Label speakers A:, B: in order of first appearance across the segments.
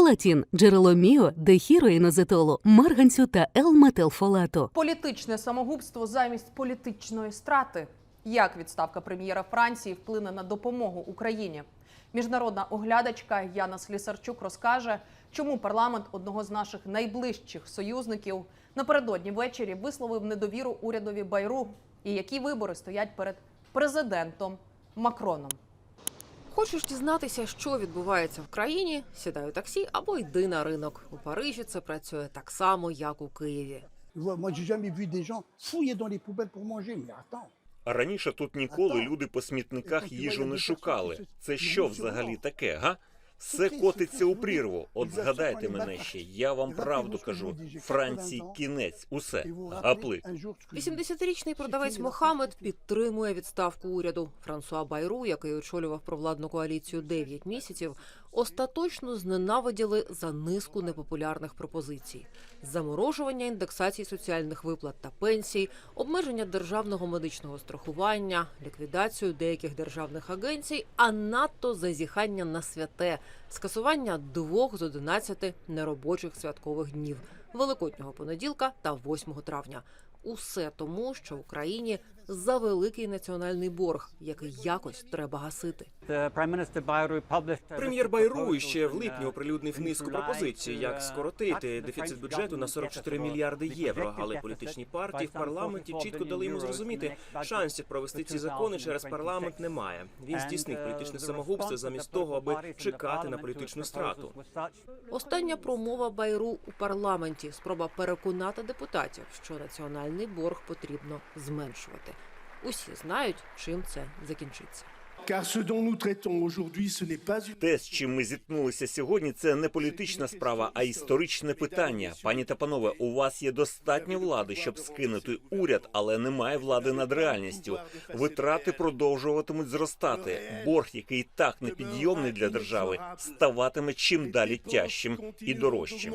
A: Фолатін – джерело міо, дехіроїнозетолу, марганцю та Л-метилфолату.
B: Політичне самогубство замість політичної страти. Як відставка прем'єра Франції вплине на допомогу Україні? Міжнародна оглядачка Яна Слісарчук розкаже, чому парламент одного з наших найближчих союзників напередодні ввечері висловив недовіру урядові Байру і які вибори стоять перед президентом Макроном.
C: Хочеш дізнатися, що відбувається в країні? Сідай у таксі або йди на ринок. У Парижі це працює так само, як у Києві.
D: Раніше тут ніколи люди по смітниках їжу не шукали. Це що взагалі таке, га? Все котиться у прірву. От згадайте мене ще. Я вам правду кажу. Франції кінець. Усе. Гапли.
C: 80-річний продавець Мохамед підтримує відставку уряду. Франсуа Байру, який очолював провладну коаліцію 9 місяців, остаточно зненавиділи за низку непопулярних пропозицій: заморожування індексації соціальних виплат та пенсій, обмеження державного медичного страхування, ліквідацію деяких державних агенцій, а надто зазіхання на святе, скасування двох з 11 неробочих святкових днів Великоднього понеділка та 8 травня. Усе тому, що Україні завеликий національний борг, який якось треба гасити.
E: Прем'єр Байру ще в липні оприлюднив низку пропозицій, як скоротити дефіцит бюджету на 44 мільярди євро. Але політичні партії в парламенті чітко дали йому зрозуміти, шансів провести ці закони через парламент немає. Він здійснив політичне самогубство замість того, аби чекати на політичну страту.
C: Остання промова Байру у парламенті спроба переконати депутатів, що національний борг потрібно зменшувати. Усі знають, чим це закінчиться.
D: Те, з чим ми зіткнулися сьогодні, це не політична справа, а історичне питання. Пані та панове, у вас є достатньо влади, щоб скинути уряд, але немає влади над реальністю. Витрати продовжуватимуть зростати. Борг, який так непідйомний для держави, ставатиме чим далі тяжчим і дорожчим.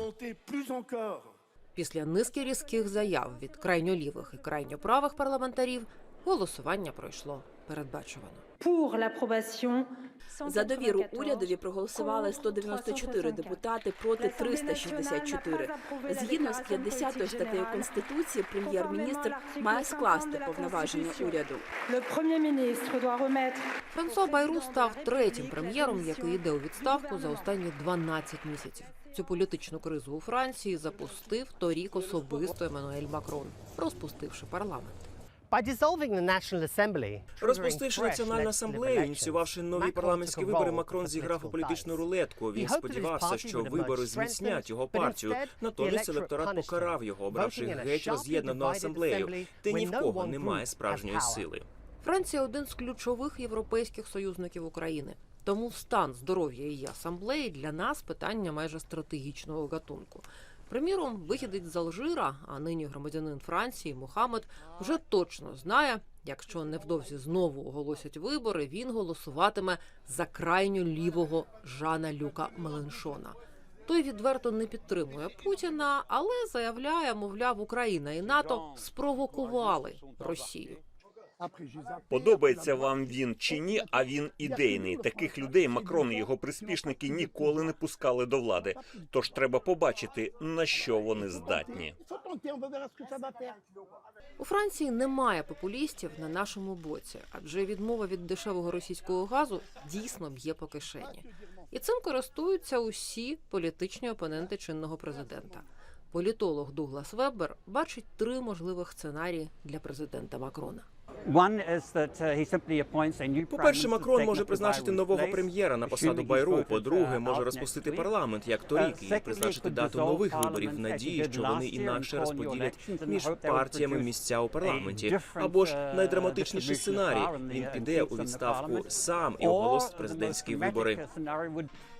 C: Після низки різких заяв від крайньолівих і крайньоправих парламентарів голосування пройшло передбачувано.
F: За довіру урядові проголосували 194 депутати проти 364. Згідно з 50 статтею конституції, прем'єр-міністр має скласти повноваження уряду.
C: Франсуа Байру став третім прем'єром, який йде у відставку за останні 12 місяців. Цю політичну кризу у Франції запустив торік особисто Еммануель Макрон, розпустивши парламент.
E: Розпустивши національну асамблею, ініціювавши нові парламентські вибори, Макрон зіграв у політичну рулетку. Він сподівався, що вибори зміцнять його партію. Натомість електорат покарав його, обравши геть роз'єднану асамблею, де ні в кого немає справжньої сили.
C: Франція один з ключових європейських союзників України. Тому стан здоров'я її асамблеї для нас питання майже стратегічного гатунку. Приміром, вихідець з Алжира, а нині громадянин Франції Мухаммед, вже точно знає, якщо невдовзі знову оголосять вибори, він голосуватиме за крайньо лівого Жана Люка Меленшона. Той відверто не підтримує Путіна, але заявляє, мовляв, Україна і НАТО спровокували Росію.
D: Подобається вам він чи ні, а він ідейний. Таких людей Макрон і його приспішники ніколи не пускали до влади. Тож треба побачити, на що вони здатні.
C: У Франції немає популістів на нашому боці, адже відмова від дешевого російського газу дійсно б'є по кишені. І цим користуються усі політичні опоненти чинного президента. Політолог Дуглас Веббер бачить три можливих сценарії для президента Макрона.
E: По-перше, Макрон може призначити нового прем'єра на посаду Байру. По-друге, може розпустити парламент як торік і призначити дату нових виборів в надії, що вони інакше розподілять між партіями місця у парламенті. Або ж найдраматичніший сценарій. Він піде у відставку сам і оголосить президентські вибори.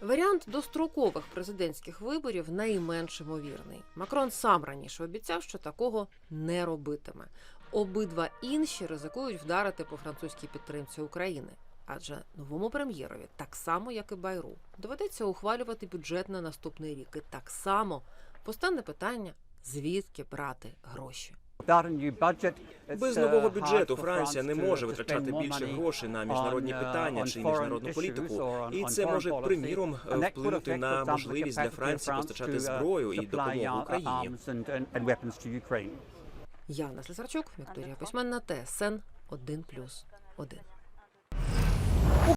C: Варіант дострокових президентських виборів найменш ймовірний. Макрон сам раніше обіцяв, що такого не робитиме. Обидва інші ризикують вдарити по французькій підтримці України. Адже новому прем'єрові, так само як і Байру, доведеться ухвалювати бюджет на наступний рік. І так само постане питання, звідки брати гроші.
E: Без нового бюджету Франція не може витрачати більше грошей на міжнародні питання чи міжнародну політику, і це може приміром вплинути на можливість для Франції постачати зброю і допомогу Україні.
C: Яна Слесарчук, Вікторія Письменна, ТСН 1+,1.